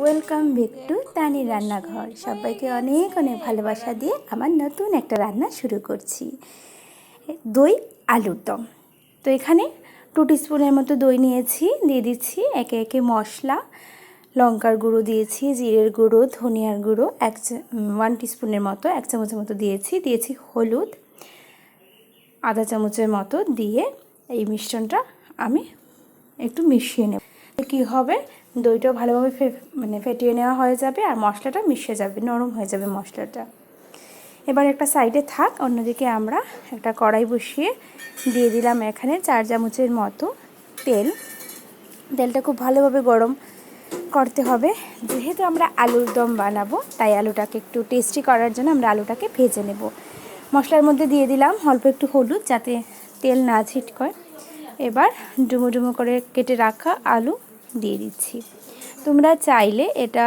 Welcome back to তানি রান্নাঘর। সবাইকে অনেক অনেক ভালোবাসা দিয়ে আমার নতুন একটা রান্না শুরু করছি। দই, আলুর দম। তো এখানে টু স্পুনের মতো দই নিয়েছি, দিয়ে দিচ্ছি একে একে মশলা, লঙ্কার গুঁড়ো দিয়েছি, জিরের গুঁড়ো, ধনিয়ার গুঁড়ো, এক ওয়ান স্পুনের মতো, এক চামচের মতো দিয়েছি। দিয়েছি হলুদ, আধা চামচের মতো দিয়ে এই মিশ্রণটা আমি একটু মিশিয়ে নেব। কী হবে? দইটাও ভালোভাবে মানে ফেটিয়ে নেওয়া হয়ে যাবে আর মশলাটা মিশে যাবে, নরম হয়ে যাবে মশলাটা। এবার একটা সাইডে থাক, অন্যদিকে আমরা একটা কড়াই বসিয়ে দিয়ে দিলাম এখানে চার চামচের মতো তেল। তেলটা খুব ভালোভাবে গরম করতে হবে। যেহেতু আমরা আলুর দম বানাবো, তাই আলুটাকে একটু টেস্টি করার জন্য আমরা আলুটাকে ভেজে নেব। মশলার মধ্যে দিয়ে দিলাম অল্প একটু হলুদ যাতে তেল না ছিটকয়। এবার ডুমো ডুমো করে কেটে রাখা আলু দিয়ে দিচ্ছি। তোমরা চাইলে এটা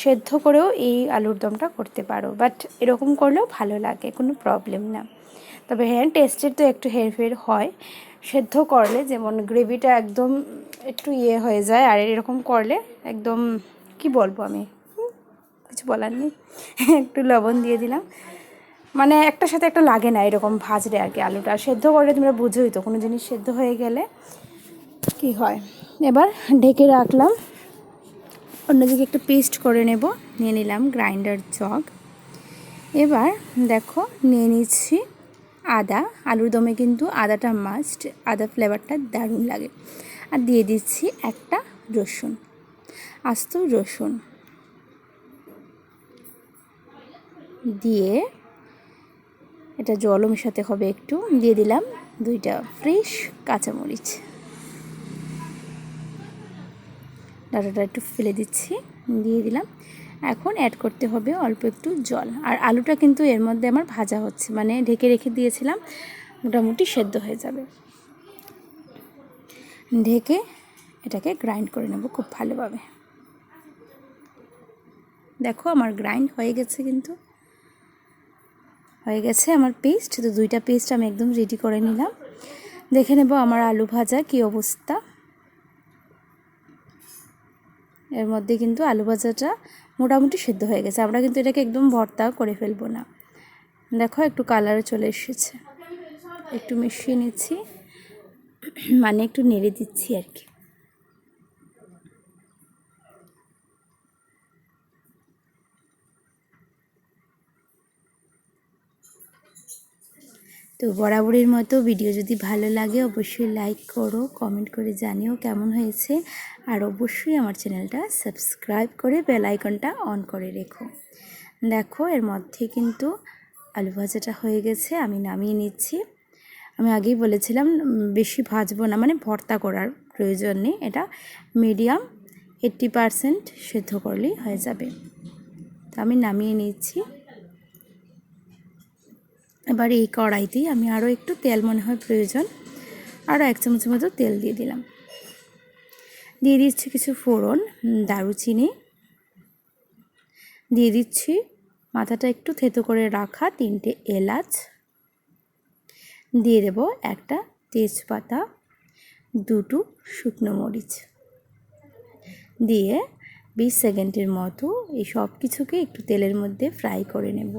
সেদ্ধ করেও এই আলুর দমটা করতে পারো বাট এরকম করলেও ভালো লাগে, কোনো প্রবলেম না। তবে হ্যাঁ টেস্টের তো একটু হেরফের হয়। সেদ্ধ করলে যেমন গ্রেভিটা একদম একটু ইয়ে হয়ে যায়, আর এরকম করলে একদম, কি বলব আমি? কিছু বলার নেই। একটু লবণ দিয়ে দিলাম। মানে একটার সাথে একটা লাগে না এরকম ভাজলে আর কি আলুটা। সেদ্ধ করলে তোমরা বুঝোই তো, কোনো জিনিস সেদ্ধ হয়ে গেলে কি হয়? এবার ঢেকে রাখলাম। অন্যদিকে একটু পেস্ট করে নেব। নিয়ে নিলাম গ্রাইন্ডার জগ এবার দেখো, নিয়ে নিচ্ছি আদা। আলুর দমে কিন্তু আদাটা মাস্ট আদা ফ্লেভারটা দারুণ লাগে। আর দিয়ে দিচ্ছি একটা রসুন, আস্ত রসুন। দিয়ে এটা জলও মেশাতে হবে একটু। দিয়ে দিলাম দুইটা ফ্রেশ কাঁচামরিচ। ডাটাটা একটু ফেলে দিচ্ছি, দিয়ে দিলাম। এখন অ্যাড করতে হবে অল্প একটু জল। আর আলুটা কিন্তু এর মধ্যে আমার ভাজা হচ্ছে মানে ঢেকে রেখে দিয়েছিলাম, মোটামুটি সেদ্ধ হয়ে যাবে। ঢেকে এটাকে গ্রাইন্ড করে নেব খুব ভালোভাবে। দেখো আমার গ্রাইন্ড হয়ে গেছে কিন্তু। হয়ে গেছে আমার পেস্ট তো দুইটা পেস্ট আমি একদম রেডি করে নিলাম। দেখে নেব আমার আলু ভাজা কি অবস্থা। এর মধ্যে কিন্তু আলু ভাজাটা মোটামুটি সিদ্ধ হয়ে গেছে। আমরা কিন্তু এটাকে একদম ভর্তা করে ফেলব না। দেখো একটু কালারও চলে এসেছে। একটু মিশিয়ে নিচ্ছি। মানে একটু নেড়ে দিচ্ছি আর কি। তো বরাবরের মতো ভিডিও যদি ভালো লাগে, অবশ্যই লাইক করো কমেন্ট করে জানিও কেমন হয়েছে। আর অবশ্যই আমার চ্যানেলটা সাবস্ক্রাইব করে বেল আইকনটা অন করে রেখো। দেখো, এর মধ্যে কিন্তু আলু ভাজাটা হয়ে গেছে, আমি নামিয়ে নিচ্ছি। আমি আগেই বলেছিলাম, বেশি ভাজবো না মানে ভর্তা করার প্রয়োজন নেই, এটা মিডিয়াম এইট্টি পারসেন্ট সেদ্ধ করলেই হয়ে যাবে। তো আমি নামিয়ে নিচ্ছি। এবার এই কড়াইতেই আমি আরও একটু তেল মনে হয় প্রয়োজন। আরও এক চামচের মতো তেল দিয়ে দিলাম। দিয়ে দিচ্ছি কিছু ফোড়ন, দারুচিনি। দিয়ে দিচ্ছি মাথাটা একটু থেতো করে রাখা তিনটে এলাচ। দিয়ে দেব একটা তেজপাতা, দুটো শুকনো মরিচ। দিয়ে বিশ সেকেন্ডের মতো এই সব কিছুকে একটু তেলের মধ্যে ফ্রাই করে নেব।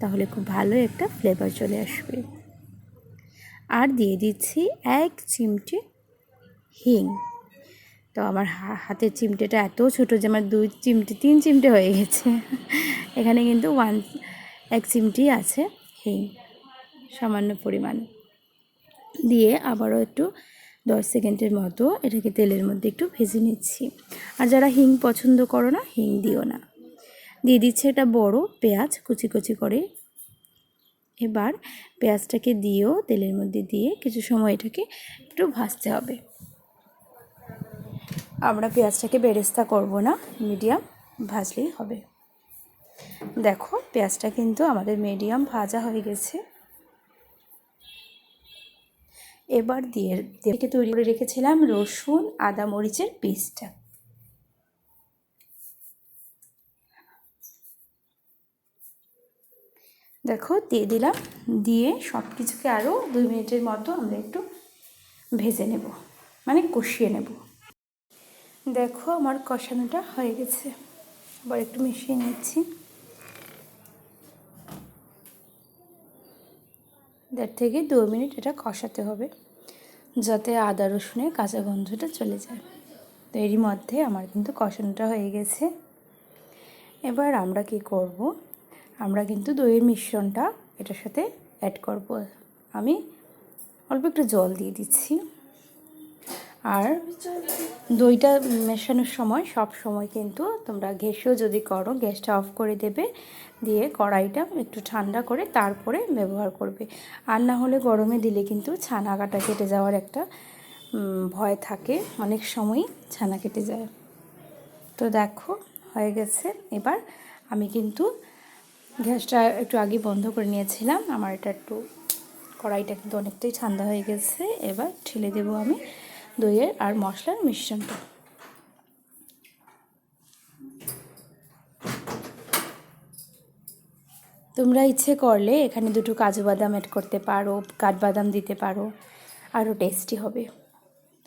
তাহলে খুব ভালো একটা ফ্লেভার চলে আসবে। আর দিয়ে দিচ্ছি এক চিমটে হিং। তো আমার হাতের চিমটেটা এত ছোটো যে আমার দুই চিমটে, তিন চিমটে হয়ে গেছে। এখানে কিন্তু ওয়ান এক চিমটি আছে হিং, সামান্য পরিমাণ। দিয়ে আবারও একটু দশ সেকেন্ডের মতো এটাকে তেলের মধ্যে একটু ভেজে নিচ্ছি। আর যারা হিং পছন্দ করো না, হিং দিও না। দিয়ে দিচ্ছে এটা বড় পেঁয়াজ, কুচি কুচি করে। এবার পেঁয়াজটাকে দিয়েও তেলের মধ্যে দিয়ে কিছু সময় এটাকে একটু ভাজতে হবে। আমরা পেঁয়াজটাকে বেরেস্তা করব না, মিডিয়াম ভাজলেই হবে। দেখো, পেঁয়াজটা কিন্তু আমাদের মিডিয়াম ভাজা হয়ে গেছে। এবার দিয়ে তৈরি করে রেখেছিলাম রসুন, আদা মরিচের পেস্টটা। দেখো, দিয়ে দিলাম। দিয়ে সব কিছুকে আরও দুই মিনিটের মতো আমরা একটু ভেজে নেব মানে কষিয়ে নেব। দেখো, আমার কষানোটা হয়ে গেছে। আবার একটু মিশিয়ে নিচ্ছি। দেড় থেকে দু মিনিট এটা কষাতে হবে, যাতে আদা রসুনের কাঁচা গন্ধটা চলে যায়। তো এরই মধ্যে আমার কিন্তু কষানোটা হয়ে গেছে। এবার আমরা কি করব? আমরা কিন্তু দইয়ের মিশ্রণটা এটার সাথে অ্যাড করব। আমি অল্প একটু জল দিয়ে দিচ্ছি। আর দইটা মেশানোর সময় সব সময় কিন্তু তোমরা গ্যাসেও যদি করো, গ্যাসটা অফ করে দেবে, দিয়ে কড়াইটা একটু ঠান্ডা করে তারপরে ব্যবহার করবে। আর না হলে গরমে দিলে কিন্তু ছানা কাটা কেটে যাওয়ার একটা ভয় থাকে। অনেক সময়ই ছানা কেটে যায়। তো দেখো, হয়ে গেছে। এবার আমি কিন্তু গ্যাসটা একটু আগে বন্ধ করে নিয়েছিলাম। আমার এটা একটু কড়াইটা কিন্তু অনেকটাই ঠান্ডা হয়ে গেছে। এবার ঠেলে দেবো আমি দইয়ের আর মশলার মিশ্রণটা। তোমরা ইচ্ছে করলে এখানে দুটো কাজু বাদাম অ্যাড করতে পারো, কাঠবাদাম দিতে পারো আরও টেস্টি হবে।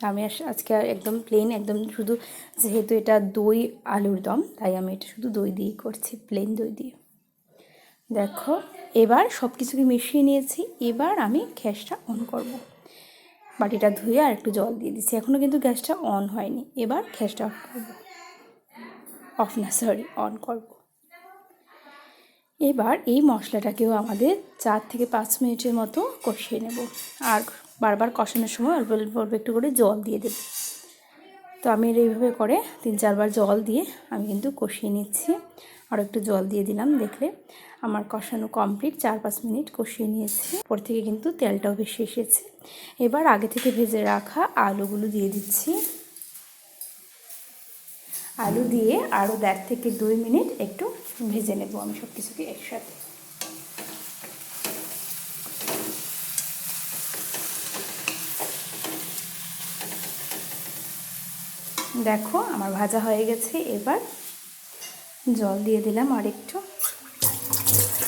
আমি আজকে একদম প্লেন একদম শুধু যেহেতু এটা দই আলুর দম, তাই আমি এটা শুধু দই দিয়েই করছি প্লেন দই দিয়ে। দেখো, এবার সব কিছুকে মিশিয়ে নিয়েছি, এবার আমি গ্যাসটা অন করব। বাটিটা ধুয়ে আর একটু জল দিয়ে দিচ্ছি এখনও কিন্তু গ্যাসটা অন হয়নি, এবার গ্যাসটা অফ করব। অফ না, সরি, অন করব। এবার এই মশলাটাকেও আমাদের চার থেকে পাঁচ মিনিটের মতো কষিয়ে নেব, আর বারবার কষানোর সময় অল্প অল্প একটু করে জল দিয়ে দেব। তো আমি এইভাবে করে তিন চারবার জল দিয়ে আমি কিন্তু কষিয়ে নিচ্ছি। আর একটু জল দিয়ে দিলাম দেখলে আমার কষানো কমপ্লিট চার পাঁচ মিনিট কষিয়ে নিয়েছি। পর থেকে কিন্তু তেলটাও বেশি এসেছে। এবার আগে থেকে ভেজে রাখা আলুগুলো দিয়ে দিচ্ছি। আলু দিয়ে আরও দেড় থেকে দুই মিনিট একটু ভেজে নেব আমি সব কিছুকে একসাথে। দেখো, আমার ভাজা হয়ে গেছে। এবার জল দিয়ে দিলাম আর একটু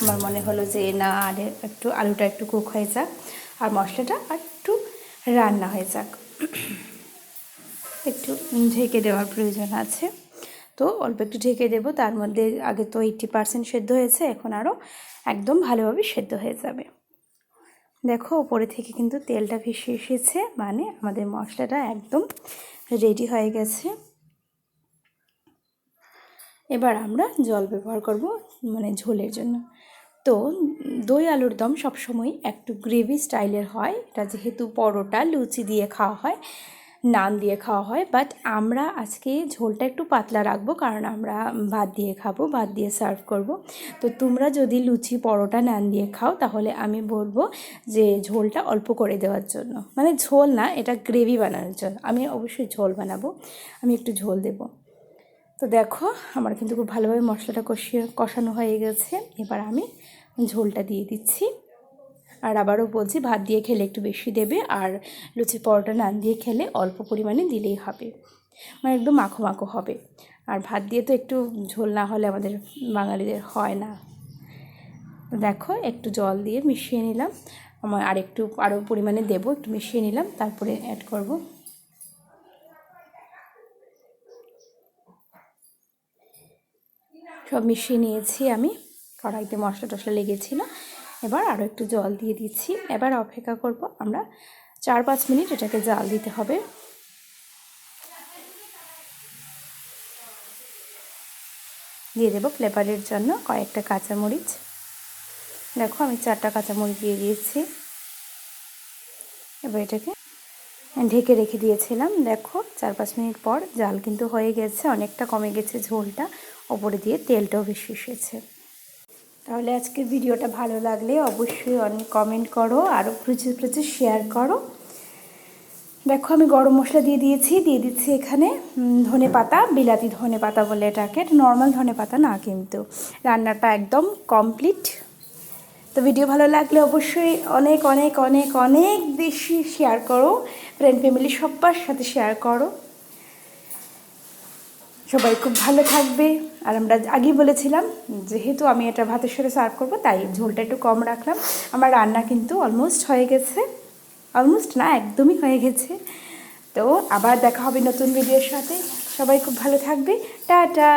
আমার মনে হলো যে, না, আর একটু আলুটা একটু কুক হয়ে যাক, আর মশলাটা আর একটু রান্না হয়ে যাক। একটু ঢেকে দেওয়ার প্রয়োজন আছে। তো অল্প একটু ঢেকে দেবো, তার মধ্যে আগে তো এইটটি পারসেন্ট সেদ্ধ হয়েছে, এখন আরও একদম ভালোভাবে সেদ্ধ হয়ে যাবে। দেখো ওপরে থেকে কিন্তু তেলটা ভেসে এসেছে মানে আমাদের মশলাটা একদম রেডি হয়ে গেছে। এবার আমরা জল ব্যবহার করব মানে ঝোলের জন্য। তো দই আলুর দম সবসময় একটু গ্রেভি স্টাইলের হয়। এটা যেহেতু পরোটা, লুচি দিয়ে খাওয়া হয়। নান দিয়ে খাওয়া হয় বাট আমরা আজকে ঝোলটা একটু পাতলা রাখব, কারণ আমরা ভাত দিয়ে খাব, ভাত দিয়ে সার্ভ করব। তো তোমরা যদি লুচি, পরোটা, নান দিয়ে খাও, তাহলে আমি বলব যে ঝোলটা অল্প করে দেওয়ার জন্য। মানে ঝোল না, এটা গ্রেভি বানানোর জন্য। আমি অবশ্যই ঝোল বানাবো, আমি একটু ঝোল দেব। তো দেখো, আমার কিন্তু খুব ভালোভাবে মশলাটা কষিয়ে, কষানো হয়ে গেছে। এবার আমি ঝোলটা দিয়ে দিচ্ছি। আর আবারও বলছি, ভাত দিয়ে খেলে একটু বেশি দেবে আর লুচি পরোটা নান দিয়ে খেলে অল্প পরিমাণে দিলেই হবে। মানে একদম মাখো মাখো হবে। আর ভাত দিয়ে তো একটু ঝোল না হলে আমাদের বাঙালিদের হয় না। দেখো, একটু জল দিয়ে মিশিয়ে নিলাম। আমার আর একটু আরও পরিমাণে দেবো, একটু মিশিয়ে নিলাম, তারপরে অ্যাড করব। সব মিশিয়ে নিয়েছি আমি। কড়াইতে মশলা টশলা লেগেছিল। এবার আরও একটু জল দিয়ে দিচ্ছি। এবার অপেক্ষা করব আমরা চার পাঁচ মিনিট এটাকে জাল দিতে হবে। দিয়ে দেবো ফ্লেভারের জন্য কয়েকটা কাঁচামরিচ। দেখো আমি চারটা কাঁচামরিচ দিয়ে দিয়েছি। এবার এটাকে ঢেকে রেখে দিয়েছিলাম। দেখো চার পাঁচ মিনিট পর জাল কিন্তু হয়ে গেছে, অনেকটা কমে গেছে ঝোলটা। ওপরে দিয়ে তেলটাও বেশি এসেছে। তাহলে আজকের ভিডিওটা ভালো লাগলে অবশ্যই অনেক কমেন্ট করো আরও প্রচুর প্রচুর শেয়ার করো। দেখো আমি গরম মশলা দিয়ে দিয়েছি, দিয়ে দিচ্ছি এখানে ধনে পাতা, বিলাতি ধনে পাতা বলে এটাকে। এটা নর্মাল ধনে পাতা না কিন্তু, রান্নাটা একদম কমপ্লিট তো ভিডিও ভালো লাগলে অবশ্যই অনেক অনেক অনেক অনেক বেশি শেয়ার করো। ফ্রেন্ড ফ্যামিলি সবার সাথে শেয়ার করো। সবাই খুব ভালো থাকবে। আর আমরা আগেই বলেছিলাম, যেহেতু আমি এটা ভাতের সাথে সার্ভ করব, তাই ঝোলটা একটু কম রাখলাম। আমার রান্না কিন্তু অলমোস্ট হয়ে গেছে। অলমোস্ট না, একদমই হয়ে গেছে। তো আবার দেখা হবে নতুন ভিডিওর সাথে। সবাই খুব ভালো থাকবে। টাটা!